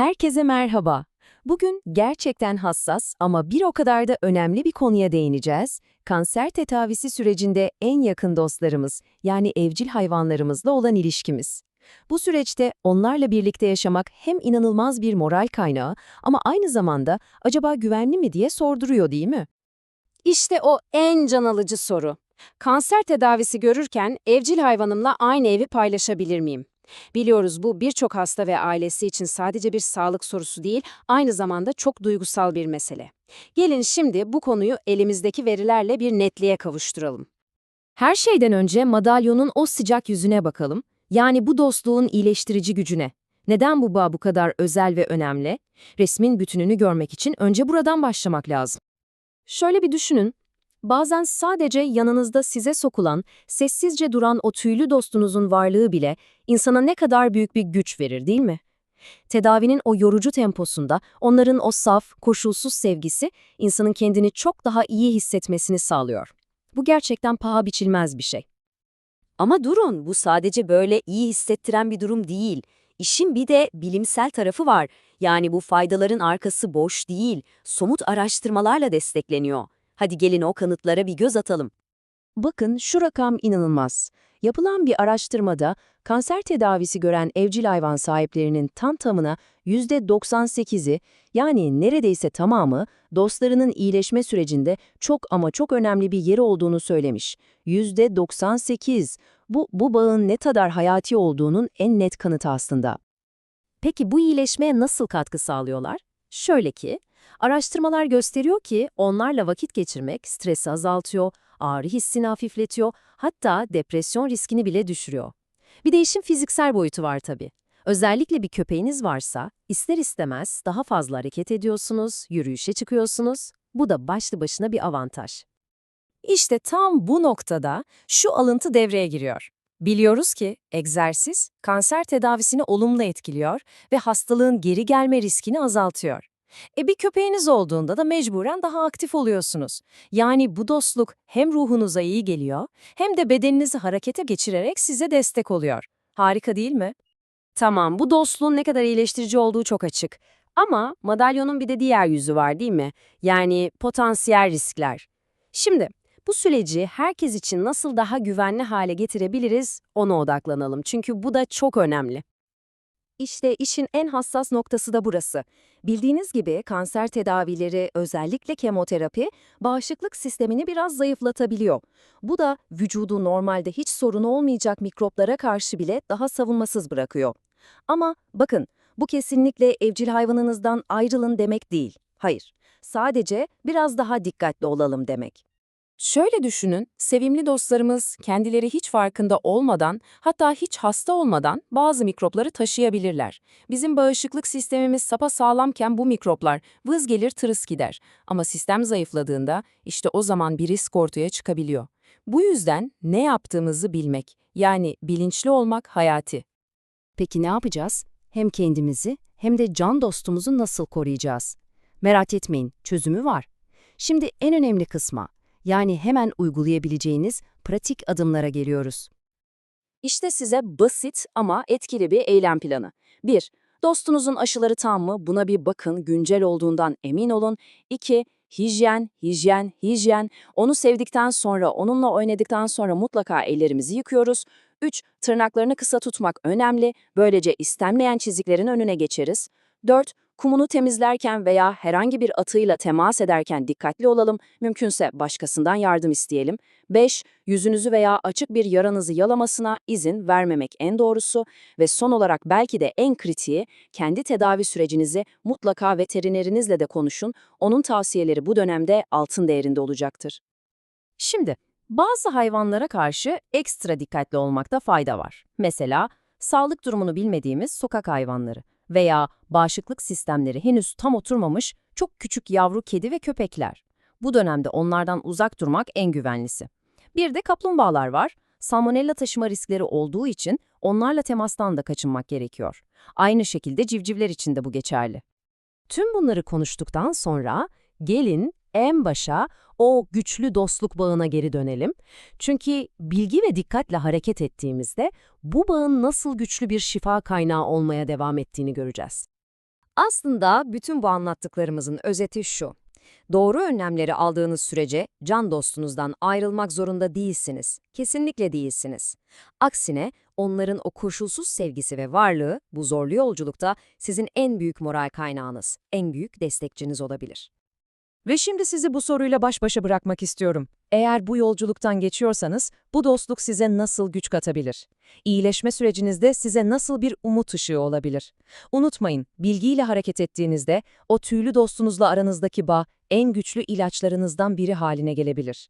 Herkese merhaba. Bugün gerçekten hassas ama bir o kadar da önemli bir konuya değineceğiz. Kanser tedavisi sürecinde en yakın dostlarımız, yani evcil hayvanlarımızla olan ilişkimiz. Bu süreçte onlarla birlikte yaşamak hem inanılmaz bir moral kaynağı ama aynı zamanda acaba güvenli mi diye sorduruyor değil mi? İşte o en can alıcı soru. Kanser tedavisi görürken evcil hayvanımla aynı evi paylaşabilir miyim? Biliyoruz bu birçok hasta ve ailesi için sadece bir sağlık sorusu değil, aynı zamanda çok duygusal bir mesele. Gelin şimdi bu konuyu elimizdeki verilerle bir netliğe kavuşturalım. Her şeyden önce madalyonun o sıcak yüzüne bakalım. Yani bu dostluğun iyileştirici gücüne. Neden bu bağ bu kadar özel ve önemli? Resmin bütününü görmek için önce buradan başlamak lazım. Şöyle bir düşünün. Bazen sadece yanınızda size sokulan, sessizce duran o tüylü dostunuzun varlığı bile insana ne kadar büyük bir güç verir değil mi? Tedavinin o yorucu temposunda onların o saf, koşulsuz sevgisi insanın kendini çok daha iyi hissetmesini sağlıyor. Bu gerçekten paha biçilmez bir şey. Ama durun, bu sadece böyle iyi hissettiren bir durum değil. İşin bir de bilimsel tarafı var. Yani bu faydaların arkası boş değil, somut araştırmalarla destekleniyor. Hadi gelin o kanıtlara bir göz atalım. Bakın şu rakam inanılmaz. Yapılan bir araştırmada kanser tedavisi gören evcil hayvan sahiplerinin tam tamına %98'i yani neredeyse tamamı dostlarının iyileşme sürecinde çok ama çok önemli bir yeri olduğunu söylemiş. %98. Bu, bu bağın ne kadar hayati olduğunun en net kanıtı aslında. Peki bu iyileşmeye nasıl katkı sağlıyorlar? Şöyle ki, araştırmalar gösteriyor ki onlarla vakit geçirmek stresi azaltıyor, ağrı hissini hafifletiyor, hatta depresyon riskini bile düşürüyor. Bir de işin fiziksel boyutu var tabii. Özellikle bir köpeğiniz varsa ister istemez daha fazla hareket ediyorsunuz, yürüyüşe çıkıyorsunuz. Bu da başlı başına bir avantaj. İşte tam bu noktada şu alıntı devreye giriyor. Biliyoruz ki egzersiz kanser tedavisini olumlu etkiliyor ve hastalığın geri gelme riskini azaltıyor. E bir köpeğiniz olduğunda da mecburen daha aktif oluyorsunuz. Yani bu dostluk hem ruhunuza iyi geliyor hem de bedeninizi harekete geçirerek size destek oluyor. Harika değil mi? Tamam, bu dostluğun ne kadar iyileştirici olduğu çok açık. Ama madalyonun bir de diğer yüzü var değil mi? Yani potansiyel riskler. Şimdi bu süreci herkes için nasıl daha güvenli hale getirebiliriz ona odaklanalım. Çünkü bu da çok önemli. İşte işin en hassas noktası da burası. Bildiğiniz gibi kanser tedavileri, özellikle kemoterapi, bağışıklık sistemini biraz zayıflatabiliyor. Bu da vücudu normalde hiç sorun olmayacak mikroplara karşı bile daha savunmasız bırakıyor. Ama bakın, bu kesinlikle evcil hayvanınızdan ayrılın demek değil. Hayır, sadece biraz daha dikkatli olalım demek. Şöyle düşünün, sevimli dostlarımız kendileri hiç farkında olmadan, hatta hiç hasta olmadan bazı mikropları taşıyabilirler. Bizim bağışıklık sistemimiz sapasağlamken bu mikroplar vız gelir tırıs gider. Ama sistem zayıfladığında işte o zaman bir risk ortaya çıkabiliyor. Bu yüzden ne yaptığımızı bilmek, yani bilinçli olmak hayati. Peki ne yapacağız? Hem kendimizi hem de can dostumuzu nasıl koruyacağız? Merak etmeyin, çözümü var. Şimdi en önemli kısma, yani hemen uygulayabileceğiniz pratik adımlara geliyoruz. İşte size basit ama etkili bir eylem planı. 1. Dostunuzun aşıları tam mı? Buna bir bakın, güncel olduğundan emin olun. 2. Hijyen, hijyen, hijyen. Onu sevdikten sonra, onunla oynadıktan sonra mutlaka ellerimizi yıkıyoruz. 3. Tırnaklarını kısa tutmak önemli. Böylece istenmeyen çiziklerin önüne geçeriz. 4. Kumunu temizlerken veya herhangi bir atıyla temas ederken dikkatli olalım, mümkünse başkasından yardım isteyelim. 5. Yüzünüzü veya açık bir yaranızı yalamasına izin vermemek en doğrusu ve son olarak belki de en kritiği, kendi tedavi sürecinizi mutlaka veterinerinizle de konuşun, onun tavsiyeleri bu dönemde altın değerinde olacaktır. Şimdi, bazı hayvanlara karşı ekstra dikkatli olmakta fayda var. Mesela, sağlık durumunu bilmediğimiz sokak hayvanları veya bağışıklık sistemleri henüz tam oturmamış çok küçük yavru kedi ve köpekler. Bu dönemde onlardan uzak durmak en güvenlisi. Bir de kaplumbağalar var. Salmonella taşıma riskleri olduğu için onlarla temastan da kaçınmak gerekiyor. Aynı şekilde civcivler için de bu geçerli. Tüm bunları konuştuktan sonra gelin en başa o güçlü dostluk bağına geri dönelim. Çünkü bilgi ve dikkatle hareket ettiğimizde bu bağın nasıl güçlü bir şifa kaynağı olmaya devam ettiğini göreceğiz. Aslında bütün bu anlattıklarımızın özeti şu. Doğru önlemleri aldığınız sürece can dostunuzdan ayrılmak zorunda değilsiniz. Kesinlikle değilsiniz. Aksine onların o koşulsuz sevgisi ve varlığı bu zorlu yolculukta sizin en büyük moral kaynağınız, en büyük destekçiniz olabilir. Ve şimdi sizi bu soruyla baş başa bırakmak istiyorum. Eğer bu yolculuktan geçiyorsanız, bu dostluk size nasıl güç katabilir? İyileşme sürecinizde size nasıl bir umut ışığı olabilir? Unutmayın, bilgiyle hareket ettiğinizde o tüylü dostunuzla aranızdaki bağ en güçlü ilaçlarınızdan biri haline gelebilir.